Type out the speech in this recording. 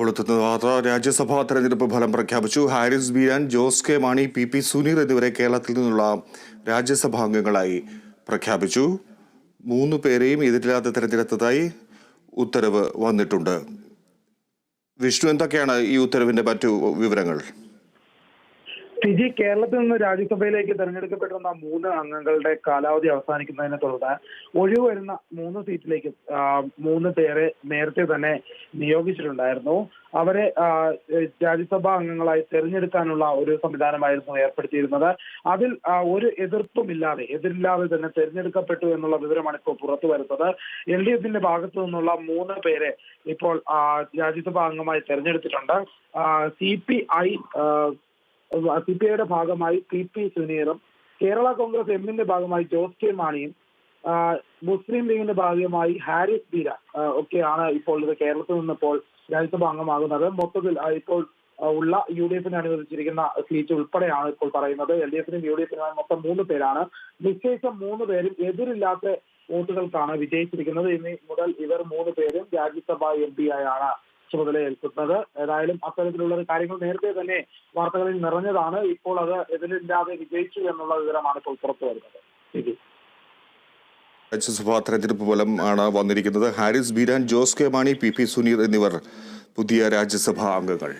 കൊളുത്തുന്ന വാർത്ത. രാജ്യസഭാ തെരഞ്ഞെടുപ്പ് ഫലം പ്രഖ്യാപിച്ചു. Haris Beeran Jose K Mani P P Suneer എന്നിവരെ കേരളത്തിൽ നിന്നുള്ള രാജ്യസഭാ അംഗങ്ങളായി പ്രഖ്യാപിച്ചു. മൂന്ന് പേരെയും എതിരില്ലാതെ തെരഞ്ഞെടുത്തതായി ഉത്തരവ് വന്നിട്ടുണ്ട്. വിഷ്ണു എന്തൊക്കെയാണ് ഈ ഉത്തരവിന്റെ മറ്റു വിവരങ്ങൾ? ഫിജി കേരളത്തിൽ നിന്ന് രാജ്യസഭയിലേക്ക് തെരഞ്ഞെടുക്കപ്പെട്ടിരുന്ന മൂന്ന് അംഗങ്ങളുടെ കാലാവധി അവസാനിക്കുന്നതിനെ തുടർന്ന് ഒഴിവ് വരുന്ന മൂന്ന് സീറ്റിലേക്ക് മൂന്ന് പേരെ നേരത്തെ തന്നെ നിയോഗിച്ചിട്ടുണ്ടായിരുന്നു. അവരെ രാജ്യസഭാ അംഗങ്ങളായി തെരഞ്ഞെടുക്കാനുള്ള ഒരു സംവിധാനമായിരുന്നു ഏർപ്പെടുത്തിയിരുന്നത്. അതിൽ ഒരു എതിർപ്പുമില്ലാതെ എതിരില്ലാതെ തന്നെ തെരഞ്ഞെടുക്കപ്പെട്ടു എന്നുള്ള വിവരമാണ് ഇപ്പോൾ പുറത്തു വരുന്നത്. എൽ ഡി എഫിന്റെ ഭാഗത്തു നിന്നുള്ള മൂന്ന് പേരെ ഇപ്പോൾ രാജ്യസഭാ അംഗമായി തെരഞ്ഞെടുത്തിട്ടുണ്ട്. C P I C P ഐയുടെ ഭാഗമായി പി പി സുനീറും കേരള കോൺഗ്രസ് എമ്മിന്റെ ഭാഗമായി ജോസ് കെ മാണിയും മുസ്ലിം ലീഗിന്റെ ഭാഗമായി ഹാരിസ് ബീര ഒക്കെയാണ് ഇപ്പോൾ ഇത് കേരളത്തിൽ നിന്ന് ഇപ്പോൾ രാജ്യസഭ അംഗമാകുന്നത്. മൊത്തത്തിൽ ഇപ്പോൾ ഉള്ള യു ഡി എഫിന് അനുവദിച്ചിരിക്കുന്ന സീറ്റ് ഉൾപ്പെടെയാണ് ഇപ്പോൾ പറയുന്നത്. എൽ ഡി എഫിനും യു ഡി എഫിനുമായി മൊത്തം മൂന്ന് പേരാണ്. നിശ്ചയിച്ച മൂന്ന് പേരും എതിരില്ലാത്ത വോട്ടുകൾക്കാണ് വിജയിച്ചിരിക്കുന്നത്. ഇനി മുതൽ ഇവർ മൂന്ന് പേരും രാജ്യസഭാ എം ആയാണ്. ചുമതലയേൽക്കുന്നത്. ഏതായാലും അത്തരത്തിലുള്ള ഒരു കാര്യങ്ങൾ നേരത്തെ തന്നെ വാർത്തകളിൽ നിറഞ്ഞതാണ്. ഇപ്പോൾ അത് എതിരില്ലാതെ വിജയിച്ചു എന്നുള്ള വിവരമാണ് ഇപ്പോൾ പുറത്തു വരുന്നത്. രാജ്യസഭാ തെരഞ്ഞെടുപ്പ് ഫലം ആണ് വന്നിരിക്കുന്നത്. Haris Beeran Jose K Mani P P Suneer എന്നിവർ പുതിയ രാജ്യസഭാ അംഗങ്ങൾ.